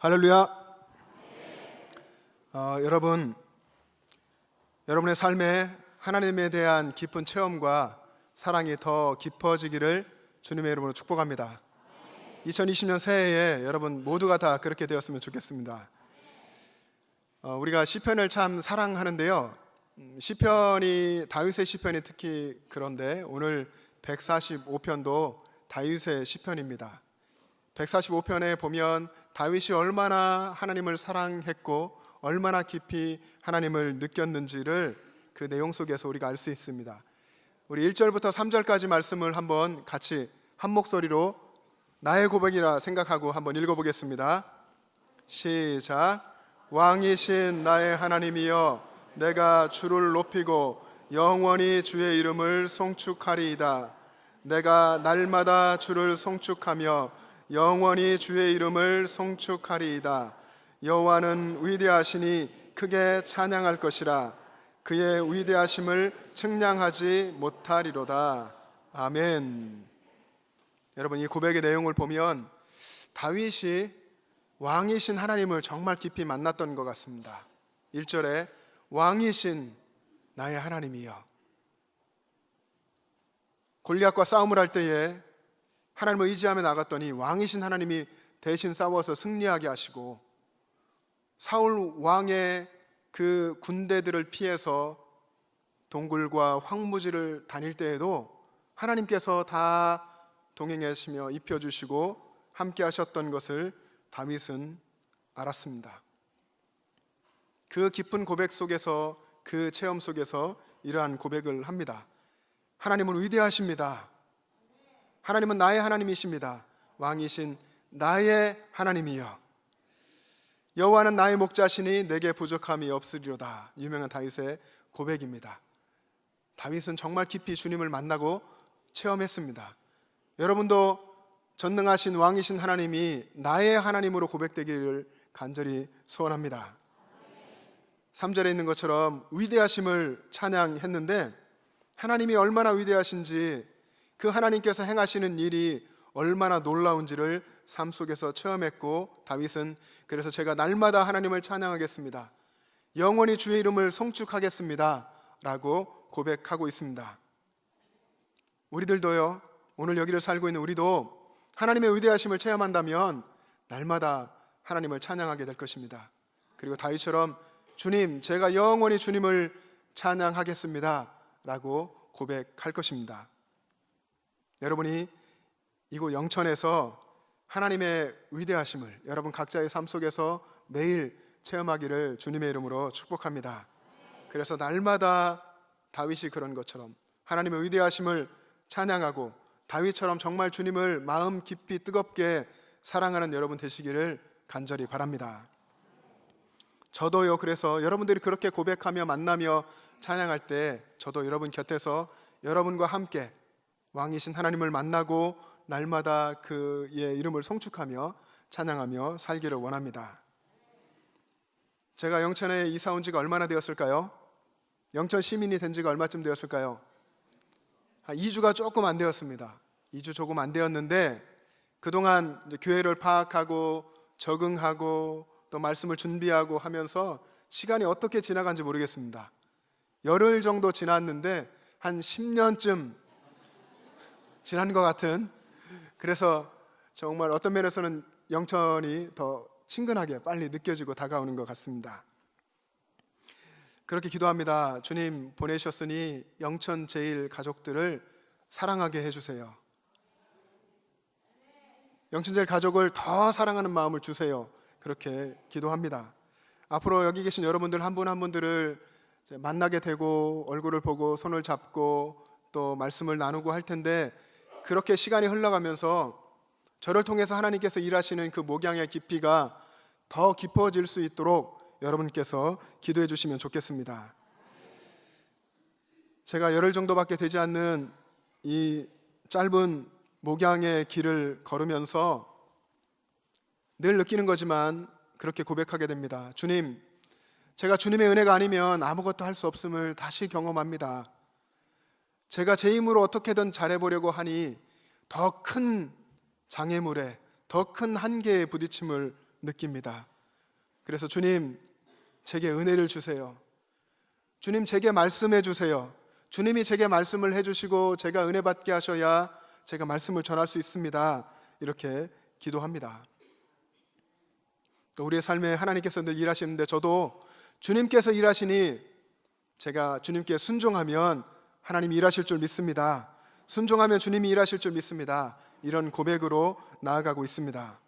할렐루야. 어, 여러분, 여러분의 삶에 하나님에 대한 깊은 체험과 사랑이 더 깊어지기를 주님의 이름으로 축복합니다. 2020년 새해에 여러분 모두가 다 그렇게 되었으면 좋겠습니다. 어, 우리가 시편을 참 사랑하는데요. 음, 시편이 다윗의 시편이 특히 그런데 오늘 145편도 다윗의 시편입니다. 145편에 보면 다윗이 얼마나 하나님을 사랑했고 얼마나 깊이 하나님을 느꼈는지를 그 내용 속에서 우리가 알 수 있습니다. 우리 1절부터 3절까지 말씀을 한번 같이 한 목소리로 나의 고백이라 생각하고 한번 읽어보겠습니다. 시작. 왕이신 나의 하나님이여 내가 주를 높이고 영원히 주의 이름을 송축하리이다. 내가 날마다 주를 송축하며 영원히 주의 이름을 송축하리이다. 여호와는 위대하시니 크게 찬양할 것이라. 그의 위대하심을 측량하지 못하리로다. 아멘. 여러분 이 고백의 내용을 보면 다윗이 왕이신 하나님을 정말 깊이 만났던 것 같습니다. 1절에 왕이신 나의 하나님이여. 골리앗과 싸움을 할 때에 하나님을 의지하며 나갔더니 왕이신 하나님이 대신 싸워서 승리하게 하시고 사울 왕의 그 군대들을 피해서 동굴과 황무지를 다닐 때에도 하나님께서 다 동행하시며 입혀주시고 함께 하셨던 것을 다윗은 알았습니다. 그 깊은 고백 속에서 그 체험 속에서 이러한 고백을 합니다. 하나님은 위대하십니다. 하나님은 나의 하나님이십니다. 왕이신 나의 하나님이여. 여호와는 나의 목자시니 내게 부족함이 없으리로다. 유명한 다윗의 고백입니다. 다윗은 정말 깊이 주님을 만나고 체험했습니다. 여러분도 전능하신 왕이신 하나님이 나의 하나님으로 고백되기를 간절히 소원합니다. 3절에 있는 것처럼 위대하심을 찬양했는데 하나님이 얼마나 위대하신지 그 하나님께서 행하시는 일이 얼마나 놀라운지를 삶 속에서 체험했고 다윗은 그래서 제가 날마다 하나님을 찬양하겠습니다. 영원히 주의 이름을 송축하겠습니다. 라고 고백하고 있습니다. 우리들도요, 오늘 여기를 살고 있는 우리도 하나님의 위대하심을 체험한다면 날마다 하나님을 찬양하게 될 것입니다. 그리고 다윗처럼 주님, 제가 영원히 주님을 찬양하겠습니다. 라고 고백할 것입니다. 여러분이 이곳 영천에서 하나님의 위대하심을 여러분 각자의 삶 속에서 매일 체험하기를 주님의 이름으로 축복합니다. 그래서 날마다 다윗이 그런 것처럼 하나님의 위대하심을 찬양하고 다윗처럼 정말 주님을 마음 깊이 뜨겁게 사랑하는 여러분 되시기를 간절히 바랍니다. 저도요, 그래서 여러분들이 그렇게 고백하며 만나며 찬양할 때 저도 여러분 곁에서 여러분과 함께 왕이신 하나님을 만나고 날마다 그의 이름을 송축하며 찬양하며 살기를 원합니다. 제가 영천에 이사 온 지가 얼마나 되었을까요? 영천 시민이 된 지가 얼마쯤 되었을까요? 한 2주가 조금 안 되었습니다. 2주 조금 안 되었는데 그동안 교회를 파악하고 적응하고 또 말씀을 준비하고 하면서 시간이 어떻게 지나간지 모르겠습니다. 열흘 정도 지났는데 한 10년쯤 지난 것 같은 그래서 정말 어떤 면에서는 영천이 더 친근하게 빨리 느껴지고 다가오는 것 같습니다. 그렇게 기도합니다. 주님 보내셨으니 영천 제일 가족들을 사랑하게 해주세요. 영천 제일 가족을 더 사랑하는 마음을 주세요. 그렇게 기도합니다. 앞으로 여기 계신 여러분들 한 분한 분들을 만나게 되고 얼굴을 보고 손을 잡고 또 말씀을 나누고 할 텐데 그렇게 시간이 흘러가면서 저를 통해서 하나님께서 일하시는 그 목양의 깊이가 더 깊어질 수 있도록 여러분께서 기도해 주시면 좋겠습니다. 제가 열흘 정도밖에 되지 않는 이 짧은 목양의 길을 걸으면서 늘 느끼는 거지만 그렇게 고백하게 됩니다. 주님, 제가 주님의 은혜가 아니면 아무것도 할 수 없음을 다시 경험합니다. 제가 제 힘으로 어떻게든 잘해보려고 하니 더 큰 장애물에 더 큰 한계에 부딪힘을 느낍니다. 그래서 주님, 제게 은혜를 주세요. 주님, 제게 말씀해 주세요. 주님이 제게 말씀을 해주시고 제가 은혜 받게 하셔야 제가 말씀을 전할 수 있습니다. 이렇게 기도합니다. 또 우리의 삶에 하나님께서 늘 일하시는데 저도 주님께서 일하시니 제가 주님께 순종하면 하나님이 일하실 줄 믿습니다. 순종하면 주님이 일하실 줄 믿습니다. 이런 고백으로 나아가고 있습니다.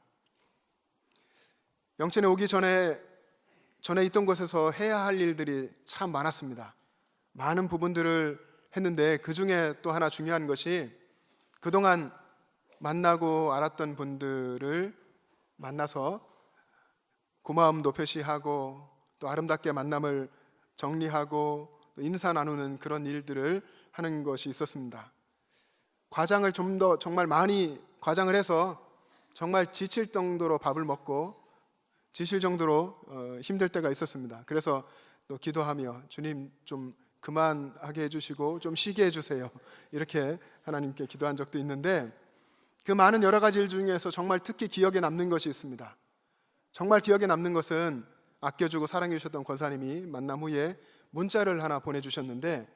영천에 오기 전에 전에 있던 곳에서 해야 할 일들이 참 많았습니다. 많은 부분들을 했는데 그 중에 또 하나 중요한 것이 그동안 만나고 알았던 분들을 만나서 고마움도 표시하고 또 아름답게 만남을 정리하고 또 인사 나누는 그런 일들을 하는 것이 있었습니다. 과장을 좀 더 정말 많이 과장을 해서 정말 지칠 정도로 밥을 먹고 지칠 정도로 어, 힘들 때가 있었습니다. 그래서 또 기도하며 주님 좀 그만하게 해주시고 좀 쉬게 해주세요. 이렇게 하나님께 기도한 적도 있는데 그 많은 여러 가지 일 중에서 정말 특히 기억에 남는 것이 있습니다. 정말 기억에 남는 것은 아껴주고 사랑해 주셨던 권사님이 만남 후에 문자를 하나 보내주셨는데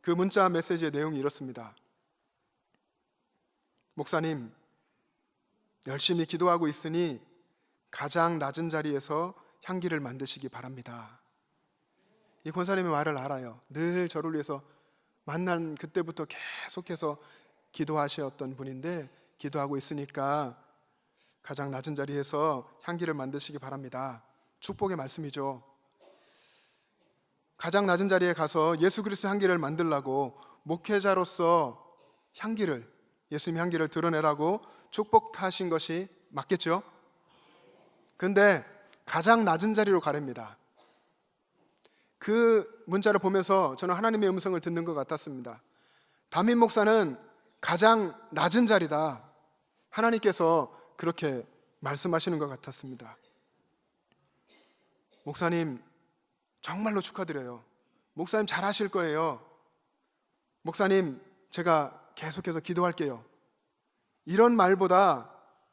그 문자 메시지의 내용이 이렇습니다. 목사님, 열심히 기도하고 있으니 가장 낮은 자리에서 향기를 만드시기 바랍니다. 이 권사님의 말을 알아요. 늘 저를 위해서 만난 그때부터 계속해서 기도하셨던 분인데 기도하고 있으니까 가장 낮은 자리에서 향기를 만드시기 바랍니다. 축복의 말씀이죠. 가장 낮은 자리에 가서 예수 그리스도 향기를 만들라고 목회자로서 향기를 예수님 향기를 드러내라고 축복하신 것이 맞겠죠? 근데 가장 낮은 자리로 가렵니다. 그 문자를 보면서 저는 하나님의 음성을 듣는 것 같았습니다. 담임 목사는 가장 낮은 자리다. 하나님께서 그렇게 말씀하시는 것 같았습니다. 목사님, 정말로 축하드려요. 목사님 잘하실 거예요. 목사님, 제가 계속해서 기도할게요. 이런 말보다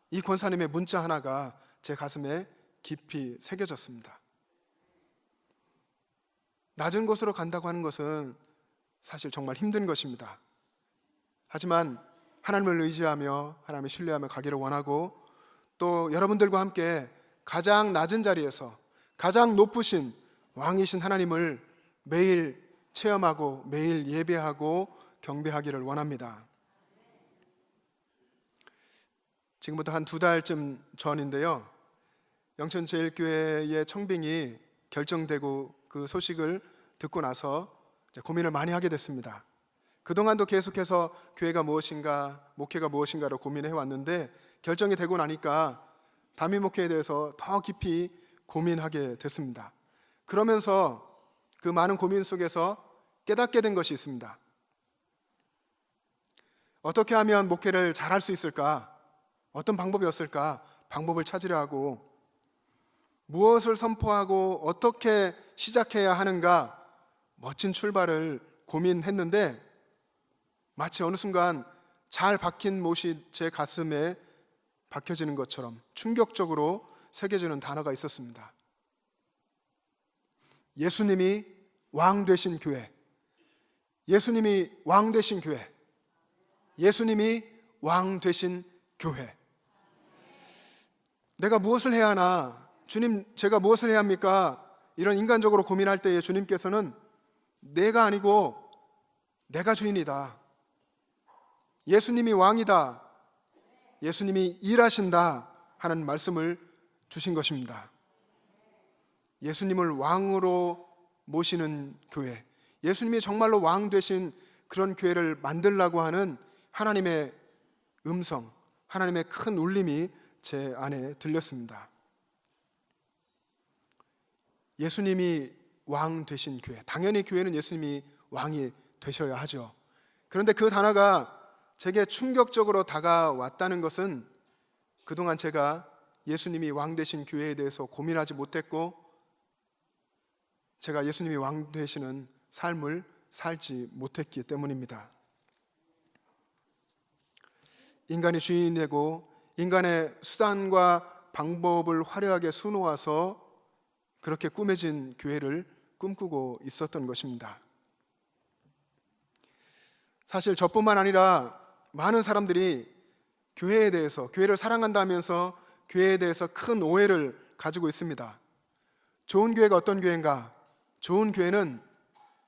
이 권사님의 문자 하나가 제 가슴에 깊이 새겨졌습니다. 낮은 곳으로 간다고 하는 것은 사실 정말 힘든 것입니다. 하지만 하나님을 의지하며 하나님을 신뢰하며 가기를 원하고 또 여러분들과 함께 가장 낮은 자리에서 가장 높으신 왕이신 하나님을 매일 체험하고 매일 예배하고 경배하기를 원합니다. 지금부터 한 두 달쯤 전인데요. 영천제일교회의 청빙이 결정되고 그 소식을 듣고 나서 고민을 많이 하게 됐습니다. 그동안도 계속해서 교회가 무엇인가, 목회가 무엇인가를 고민해 왔는데 결정이 되고 나니까 담임 목회에 대해서 더 깊이 고민하게 됐습니다. 그러면서 그 많은 고민 속에서 깨닫게 된 것이 있습니다. 어떻게 하면 목회를 잘할 수 있을까? 어떤 방법이었을까? 방법을 찾으려 하고 무엇을 선포하고 어떻게 시작해야 하는가? 멋진 출발을 고민했는데 마치 어느 순간 잘 박힌 못이 제 가슴에 박혀지는 것처럼 충격적으로 새겨지는 단어가 있었습니다. 예수님이 왕 되신 교회. 예수님이 왕 되신 교회. 예수님이 왕 되신 교회. 내가 무엇을 해야 하나? 주님, 제가 무엇을 해야 합니까? 이런 인간적으로 고민할 때에 주님께서는 내가 아니고 내가 주인이다. 예수님이 왕이다. 예수님이 일하신다 하는 말씀을 주신 것입니다. 예수님을 왕으로 모시는 교회, 예수님이 정말로 왕 되신 그런 교회를 만들라고 하는 하나님의 음성, 하나님의 큰 울림이 제 안에 들렸습니다. 예수님이 왕 되신 교회, 당연히 교회는 예수님이 왕이 되셔야 하죠. 그런데 그 단어가 제게 충격적으로 다가왔다는 것은 그동안 제가 예수님이 왕 되신 교회에 대해서 고민하지 못했고 제가 예수님이 왕 되시는 삶을 살지 못했기 때문입니다. 인간이 주인이 되고 인간의 수단과 방법을 화려하게 수놓아서 그렇게 꾸며진 교회를 꿈꾸고 있었던 것입니다. 사실 저뿐만 아니라 많은 사람들이 교회에 대해서 교회를 사랑한다면서 교회에 대해서 큰 오해를 가지고 있습니다. 좋은 교회가 어떤 교회인가? 좋은 교회는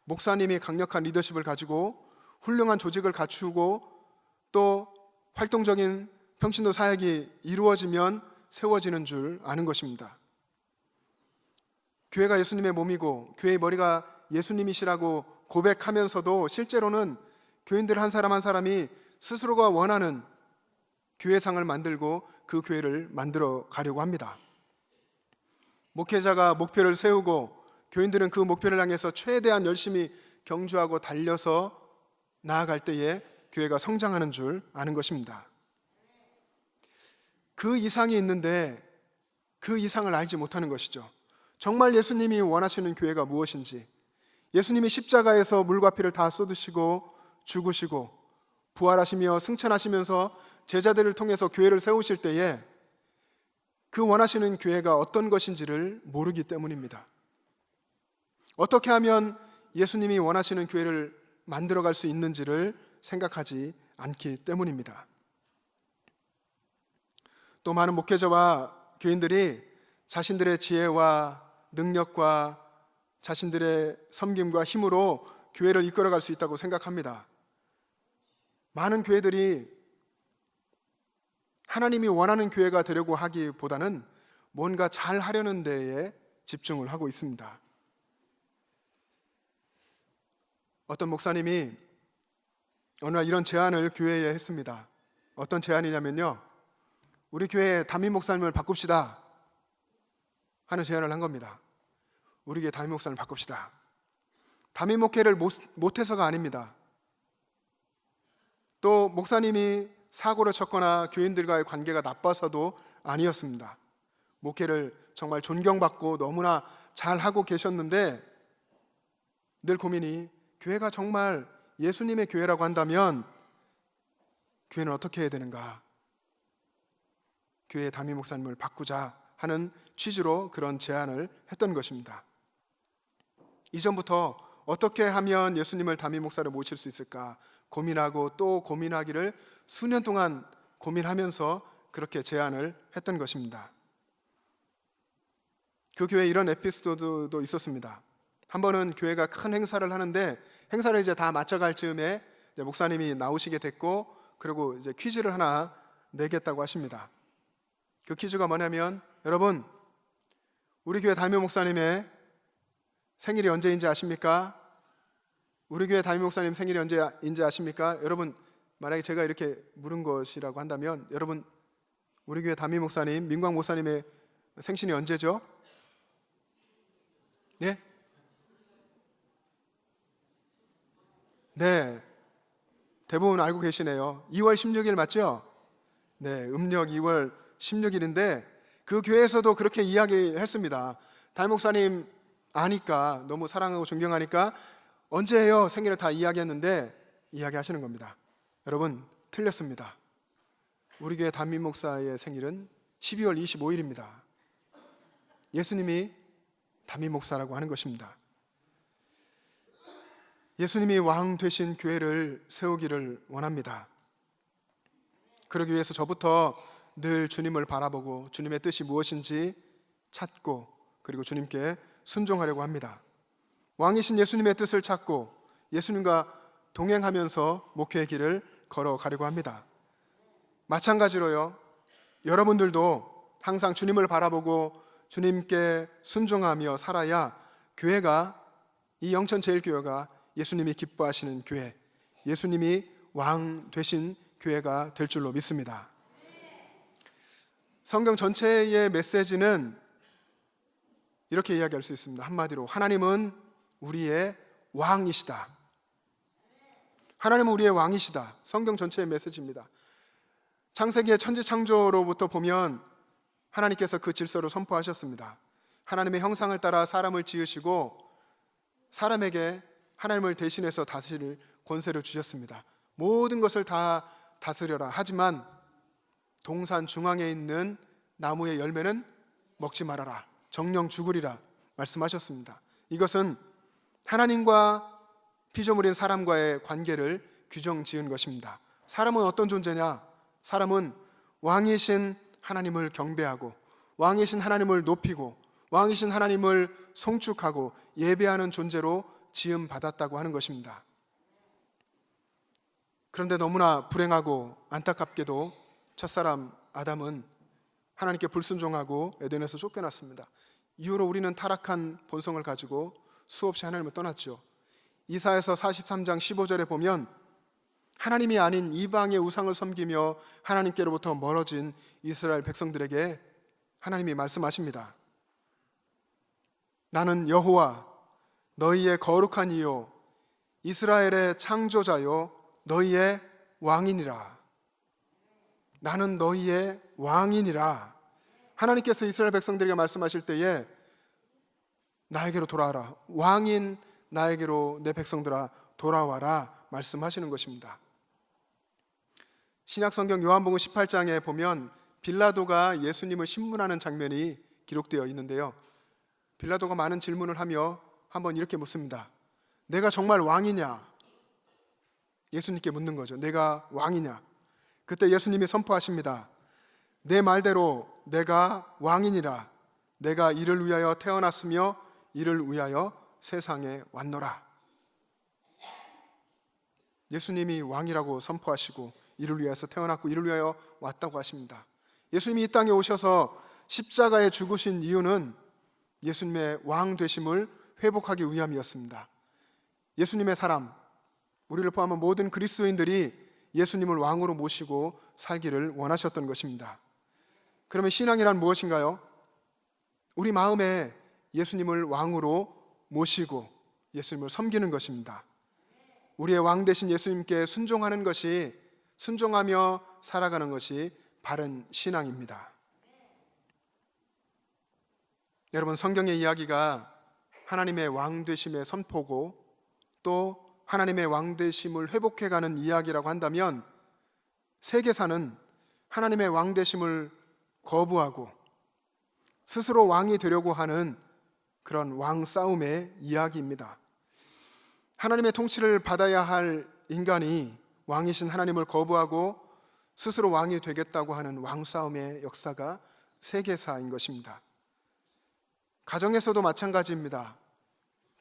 목사님이 강력한 리더십을 가지고 훌륭한 조직을 갖추고 또 활동적인 평신도 사역이 이루어지면 세워지는 줄 아는 것입니다. 교회가 예수님의 몸이고 교회의 머리가 예수님이시라고 고백하면서도 실제로는 교인들 한 사람 한 사람이 스스로가 원하는 교회상을 만들고 그 교회를 만들어 가려고 합니다. 목회자가 목표를 세우고 교인들은 그 목표를 향해서 최대한 열심히 경주하고 달려서 나아갈 때에 교회가 성장하는 줄 아는 것입니다. 그 이상이 있는데 그 이상을 알지 못하는 것이죠. 정말 예수님이 원하시는 교회가 무엇인지, 예수님이 십자가에서 물과 피를 다 쏟으시고 죽으시고 부활하시며 승천하시면서 제자들을 통해서 교회를 세우실 때에 그 원하시는 교회가 어떤 것인지를 모르기 때문입니다. 어떻게 하면 예수님이 원하시는 교회를 만들어갈 수 있는지를 생각하지 않기 때문입니다. 또 많은 목회자와 교인들이 자신들의 지혜와 능력과 자신들의 섬김과 힘으로 교회를 이끌어갈 수 있다고 생각합니다. 많은 교회들이 하나님이 원하는 교회가 되려고 하기보다는 뭔가 잘 하려는 데에 집중을 하고 있습니다. 어떤 목사님이 어느 날 이런 제안을 교회에 했습니다. 어떤 제안이냐면요. 우리 교회 담임 목사님을 바꿉시다. 하는 제안을 한 겁니다. 우리 교회 담임 목사님을 바꿉시다. 담임 목회를 못, 못해서가 아닙니다. 또 목사님이 사고를 쳤거나 교인들과의 관계가 나빠서도 아니었습니다. 목회를 정말 존경받고 너무나 잘 하고 계셨는데 늘 고민이 교회가 정말 예수님의 교회라고 한다면 교회는 어떻게 해야 되는가? 교회 담임 목사님을 바꾸자 하는 취지로 그런 제안을 했던 것입니다. 이전부터 어떻게 하면 예수님을 담임 목사를 모실 수 있을까 고민하고 또 고민하기를 수년 동안 고민하면서 그렇게 제안을 했던 것입니다. 그 교회에 이런 에피소드도 있었습니다. 한 번은 교회가 큰 행사를 하는데 행사를 이제 다 마쳐갈 즈음에 목사님이 나오시게 됐고 그리고 이제 퀴즈를 하나 내겠다고 하십니다. 그 퀴즈가 뭐냐면 여러분 우리 교회 담임 목사님의 생일이 언제인지 아십니까? 우리 교회 담임 목사님 생일이 언제인지 아십니까? 여러분 만약에 제가 이렇게 물은 것이라고 한다면 여러분 우리 교회 담임 목사님 민광 목사님의 생신이 언제죠? 네? 네. 대부분 알고 계시네요. 2월 16일 맞죠? 네, 음력 2월 16일인데 그 교회에서도 그렇게 이야기했습니다. 담임 목사님 아니까 너무 사랑하고 존경하니까 언제예요? 생일을 다 이야기했는데 이야기하시는 겁니다. 여러분 틀렸습니다. 우리 교회 담임 목사의 생일은 12월 25일입니다. 예수님이 담임 목사라고 하는 것입니다. 예수님이 왕 되신 교회를 세우기를 원합니다. 그러기 위해서 저부터 늘 주님을 바라보고 주님의 뜻이 무엇인지 찾고 그리고 주님께 순종하려고 합니다. 왕이신 예수님의 뜻을 찾고 예수님과 동행하면서 목회의 길을 걸어가려고 합니다. 마찬가지로요, 여러분들도 항상 주님을 바라보고 주님께 순종하며 살아야 교회가 이 영천 제일교회가 예수님이 기뻐하시는 교회, 예수님이 왕 되신 교회가 될 줄로 믿습니다. 성경 전체의 메시지는 이렇게 이야기할 수 있습니다. 한마디로 하나님은 우리의 왕이시다. 하나님은 우리의 왕이시다. 성경 전체의 메시지입니다. 창세기의 천지 창조로부터 보면 하나님께서 그 질서를 선포하셨습니다. 하나님의 형상을 따라 사람을 지으시고 사람에게 하나님을 대신해서 다스릴 권세를 주셨습니다. 모든 것을 다 다스려라. 하지만 동산 중앙에 있는 나무의 열매는 먹지 말아라. 정령 죽으리라 말씀하셨습니다. 이것은 하나님과 피조물인 사람과의 관계를 규정 지은 것입니다. 사람은 어떤 존재냐? 사람은 왕이신 하나님을 경배하고 왕이신 하나님을 높이고 왕이신 하나님을 송축하고 예배하는 존재로 지음 받았다고 하는 것입니다. 그런데 너무나 불행하고 안타깝게도 첫사람 아담은 하나님께 불순종하고 에덴에서 쫓겨났습니다. 이후로 우리는 타락한 본성을 가지고 수없이 하나님을 떠났죠. 이사에서 43장 15절에 보면 하나님이 아닌 이방의 우상을 섬기며 하나님께로부터 멀어진 이스라엘 백성들에게 하나님이 말씀하십니다. 나는 여호와 너희의 거룩한 이요 이스라엘의 창조자요 너희의 왕이니라. 나는 너희의 왕이니라. 하나님께서 이스라엘 백성들에게 말씀하실 때에 나에게로 돌아와라. 왕인 나에게로 내 백성들아 돌아와라 말씀하시는 것입니다. 신약 성경 요한복음 18장에 보면 빌라도가 예수님을 신문하는 장면이 기록되어 있는데요. 빌라도가 많은 질문을 하며 한번 이렇게 묻습니다. 내가 정말 왕이냐? 예수님께 묻는 거죠. 내가 왕이냐? 그때 예수님이 선포하십니다. 내 말대로 내가 왕이니라. 내가 이를 위하여 태어났으며 이를 위하여 세상에 왔노라. 예수님이 왕이라고 선포하시고 이를 위해서 태어났고 이를 위하여 왔다고 하십니다. 예수님이 이 땅에 오셔서 십자가에 죽으신 이유는 예수님의 왕 되심을 회복하기 위함이었습니다. 예수님의 사람, 우리를 포함한 모든 그리스도인들이 예수님을 왕으로 모시고 살기를 원하셨던 것입니다. 그러면 신앙이란 무엇인가요? 우리 마음에 예수님을 왕으로 모시고 예수님을 섬기는 것입니다. 우리의 왕 대신 예수님께 순종하는 것이 순종하며 살아가는 것이 바른 신앙입니다. 여러분 성경의 이야기가 하나님의 왕 되심의 선포고 또 하나님의 왕 되심을 회복해 가는 이야기라고 한다면 세계사는 하나님의 왕 되심을 거부하고 스스로 왕이 되려고 하는 그런 왕 싸움의 이야기입니다. 하나님의 통치를 받아야 할 인간이 왕이신 하나님을 거부하고 스스로 왕이 되겠다고 하는 왕 싸움의 역사가 세계사인 것입니다. 가정에서도 마찬가지입니다.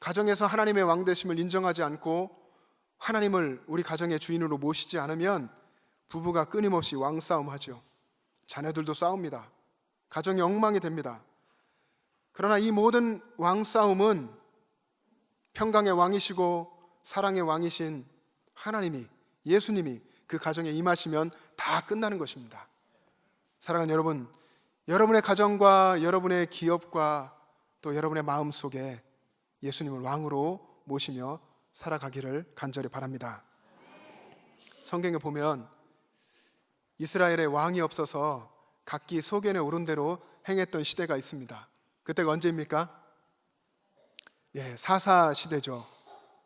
가정에서 하나님의 왕 되심을 인정하지 않고 하나님을 우리 가정의 주인으로 모시지 않으면 부부가 끊임없이 왕 싸움 하죠. 자녀들도 싸웁니다. 가정이 엉망이 됩니다. 그러나 이 모든 왕 싸움은 평강의 왕이시고 사랑의 왕이신 하나님이 예수님이 그 가정에 임하시면 다 끝나는 것입니다. 사랑하는 여러분, 여러분의 가정과 여러분의 기업과 또 여러분의 마음 속에 예수님을 왕으로 모시며 살아가기를 간절히 바랍니다. 성경에 보면 이스라엘의 왕이 없어서 각기 소견에 오른 대로 행했던 시대가 있습니다. 그때가 언제입니까? 예, 사사 시대죠.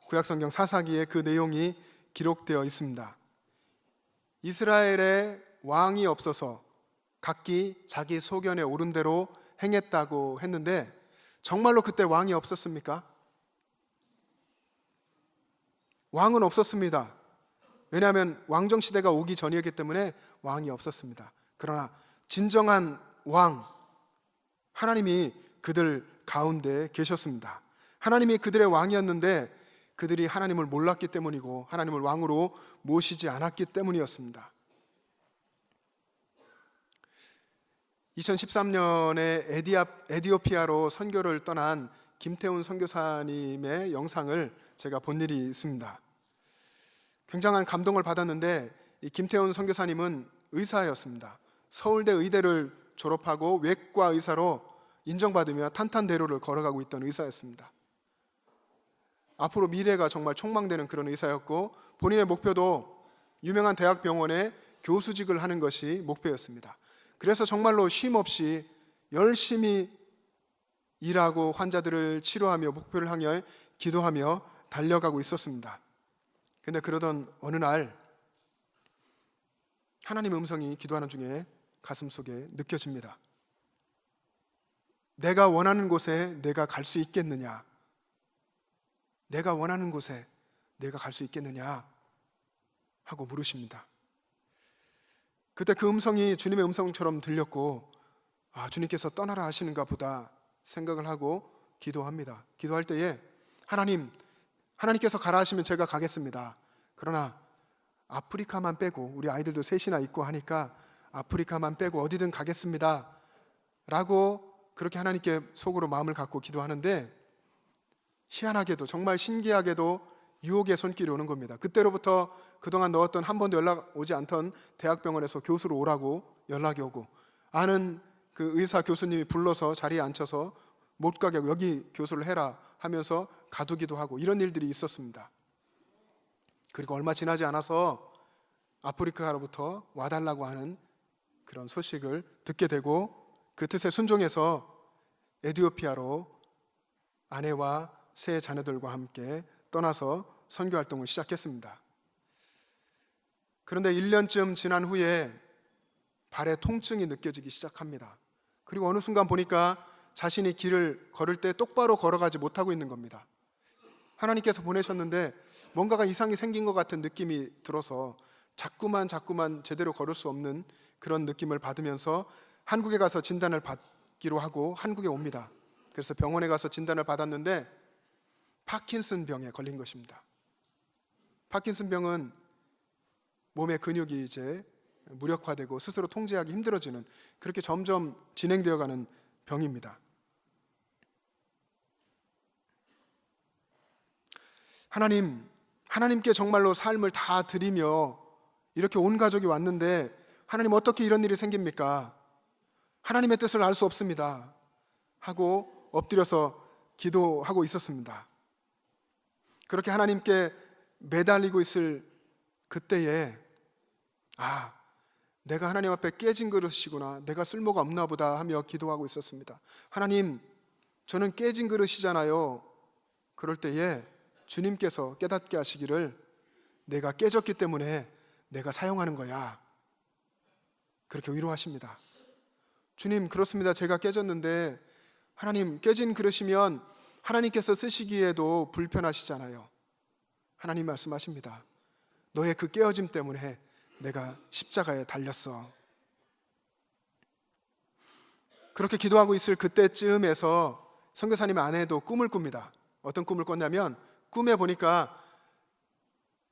구약 성경 사사기에 그 내용이 기록되어 있습니다. 이스라엘의 왕이 없어서 각기 자기 소견에 오른 대로 행했다고 했는데 정말로 그때 왕이 없었습니까? 왕은 없었습니다. 왜냐하면 왕정 시대가 오기 전이었기 때문에 왕이 없었습니다. 그러나 진정한 왕 하나님이 그들 가운데 계셨습니다. 하나님이 그들의 왕이었는데 그들이 하나님을 몰랐기 때문이고 하나님을 왕으로 모시지 않았기 때문이었습니다. 2013년에 에디아, 에디오피아로 선교를 떠난 김태훈 선교사님의 영상을 제가 본 일이 있습니다. 굉장한 감동을 받았는데 이 김태훈 선교사님은 의사였습니다. 서울대 의대를 졸업하고 외과 의사로 인정받으며 탄탄대로를 걸어가고 있던 의사였습니다. 앞으로 미래가 정말 촉망되는 그런 의사였고 본인의 목표도 유명한 대학병원에 교수직을 하는 것이 목표였습니다. 그래서 정말로 쉼 없이 열심히 일하고 환자들을 치료하며 목표를 향해 기도하며 달려가고 있었습니다. 근데 그러던 어느 날 하나님의 음성이 기도하는 중에 가슴 속에 느껴집니다. 내가 원하는 곳에 내가 갈 수 있겠느냐? 내가 원하는 곳에 내가 갈 수 있겠느냐? 하고 물으십니다. 그때 그 음성이 주님의 음성처럼 들렸고, 아, 주님께서 떠나라 하시는가 보다 생각을 하고 기도합니다. 기도할 때에 하나님, 하나님께서 가라 하시면 제가 가겠습니다. 그러나 아프리카만 빼고 우리 아이들도 셋이나 있고 하니까 아프리카만 빼고 어디든 가겠습니다. 라고 그렇게 하나님께 속으로 마음을 갖고 기도하는데 희한하게도 정말 신기하게도 유혹의 손길이 오는 겁니다. 그때로부터 그동안 넣었던 한 번도 연락 오지 않던 대학병원에서 교수로 오라고 연락이 오고 아는 그 의사 교수님이 불러서 자리에 앉혀서 못 가게 하고 여기 교수를 해라 하면서 가두기도 하고 이런 일들이 있었습니다. 그리고 얼마 지나지 않아서 아프리카로부터 와달라고 하는 그런 소식을 듣게 되고 그 뜻에 순종해서 에디오피아로 아내와 세 자녀들과 함께 떠나서 선교 활동을 시작했습니다. 그런데 1년쯤 지난 후에 발에 통증이 느껴지기 시작합니다. 그리고 어느 순간 보니까 자신이 길을 걸을 때 똑바로 걸어가지 못하고 있는 겁니다. 하나님께서 보내셨는데 뭔가가 이상이 생긴 것 같은 느낌이 들어서 자꾸만 자꾸만 제대로 걸을 수 없는 그런 느낌을 받으면서 한국에 가서 진단을 받기로 하고 한국에 옵니다. 그래서 병원에 가서 진단을 받았는데 파킨슨 병에 걸린 것입니다. 파킨슨 병은 몸의 근육이 이제 무력화되고 스스로 통제하기 힘들어지는 그렇게 점점 진행되어 가는 병입니다. 하나님, 하나님께 정말로 삶을 다 드리며 이렇게 온 가족이 왔는데 하나님 어떻게 이런 일이 생깁니까? 하나님의 뜻을 알 수 없습니다. 하고 엎드려서 기도하고 있었습니다. 그렇게 하나님께 매달리고 있을 그때에 아, 내가 하나님 앞에 깨진 그릇이구나. 내가 쓸모가 없나 보다 하며 기도하고 있었습니다. 하나님, 저는 깨진 그릇이잖아요. 그럴 때에 주님께서 깨닫게 하시기를 내가 깨졌기 때문에 내가 사용하는 거야. 그렇게 위로하십니다. 주님, 그렇습니다. 제가 깨졌는데 하나님, 깨진 그릇이면 하나님께서 쓰시기에도 불편하시잖아요. 하나님 말씀하십니다. 너의 그 깨어짐 때문에 내가 십자가에 달렸어. 그렇게 기도하고 있을 그때쯤에서 선교사님 아내도 꿈을 꿉니다. 어떤 꿈을 꿨냐면 꿈에 보니까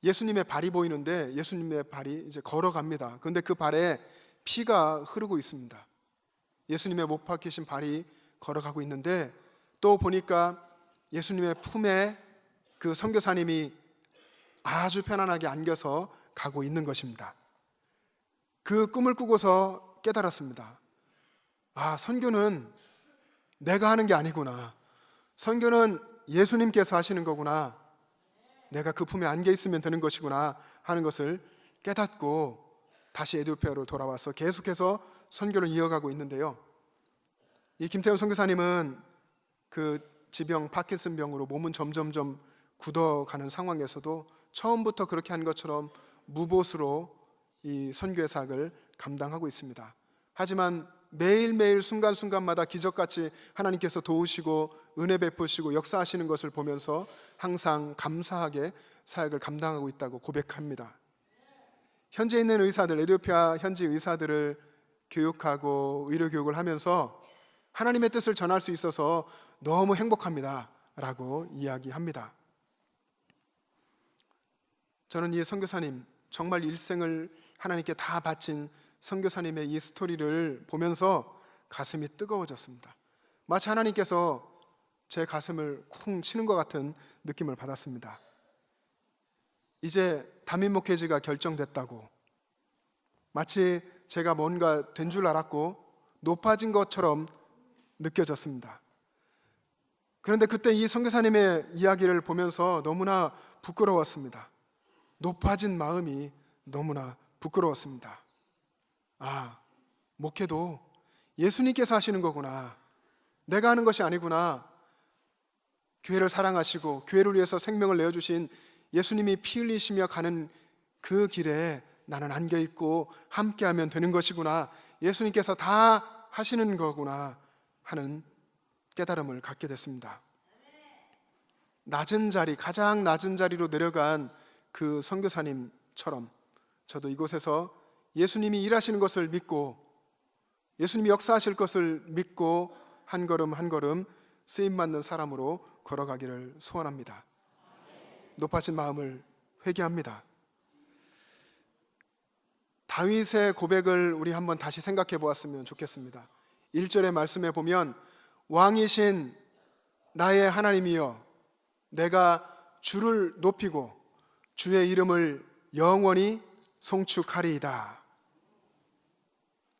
예수님의 발이 보이는데 예수님의 발이 이제 걸어갑니다. 그런데 그 발에 피가 흐르고 있습니다. 예수님의 못 박히신 발이 걸어가고 있는데 또 보니까 예수님의 품에 그 선교사님이 아주 편안하게 안겨서 가고 있는 것입니다. 그 꿈을 꾸고서 깨달았습니다. 아, 선교는 내가 하는 게 아니구나. 선교는 예수님께서 하시는 거구나. 내가 그 품에 안겨 있으면 되는 것이구나 하는 것을 깨닫고 다시 에디오피아로 돌아와서 계속해서 선교를 이어가고 있는데요. 이 김태훈 선교사님은 그 지병 파킨슨 병으로 몸은 점점점 굳어가는 상황에서도 처음부터 그렇게 한 것처럼 무보수로 이 선교의 사역을 감당하고 있습니다. 하지만 매일매일 순간순간마다 기적같이 하나님께서 도우시고 은혜 베푸시고 역사하시는 것을 보면서 항상 감사하게 사역을 감당하고 있다고 고백합니다. 현재 있는 의사들, 에디오피아 현지 의사들을 교육하고 의료 교육을 하면서 하나님의 뜻을 전할 수 있어서 너무 행복합니다. 라고 이야기합니다. 저는 이 선교사님 정말 일생을 하나님께 다 바친 선교사님의 이 스토리를 보면서 가슴이 뜨거워졌습니다. 마치 하나님께서 제 가슴을 쿵 치는 것 같은 느낌을 받았습니다. 이제 담임 목회지가 결정됐다고 마치 제가 뭔가 된 줄 알았고 높아진 것처럼 느껴졌습니다. 그런데 그때 이 선교사님의 이야기를 보면서 너무나 부끄러웠습니다. 높아진 마음이 너무나 부끄러웠습니다. 아, 목회도 예수님께서 하시는 거구나. 내가 하는 것이 아니구나. 교회를 사랑하시고 교회를 위해서 생명을 내어주신 예수님이 피 흘리시며 가는 그 길에 나는 안겨 있고 함께하면 되는 것이구나. 예수님께서 다 하시는 거구나 하는 깨달음을 갖게 됐습니다. 낮은 자리, 가장 낮은 자리로 내려간 그 선교사님처럼 저도 이곳에서 예수님이 일하시는 것을 믿고 예수님이 역사하실 것을 믿고 한 걸음 한 걸음 쓰임 받는 사람으로 걸어가기를 소원합니다. 높아진 마음을 회개합니다. 다윗의 고백을 우리 한번 다시 생각해 보았으면 좋겠습니다. 1절의 말씀에 보면 왕이신 나의 하나님이여 내가 주를 높이고 주의 이름을 영원히 송축하리이다.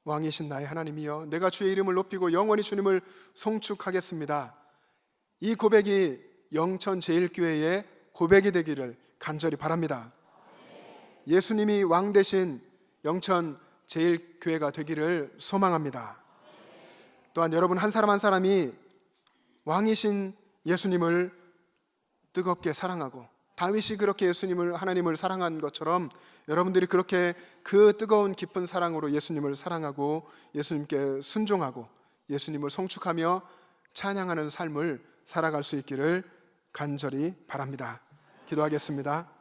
왕이신 나의 하나님이여 내가 주의 이름을 높이고 영원히 주님을 송축하겠습니다. 이 고백이 영천 제일교회의 고백이 되기를 간절히 바랍니다. 예수님이 왕 대신 영천 제일교회가 되기를 소망합니다. 또한 여러분 한 사람 한 사람이 왕이신 예수님을 뜨겁게 사랑하고 다윗이 그렇게 예수님을 하나님을 사랑한 것처럼 여러분들이 그렇게 그 뜨거운 깊은 사랑으로 예수님을 사랑하고 예수님께 순종하고 예수님을 송축하며 찬양하는 삶을 살아갈 수 있기를 간절히 바랍니다. 기도하겠습니다.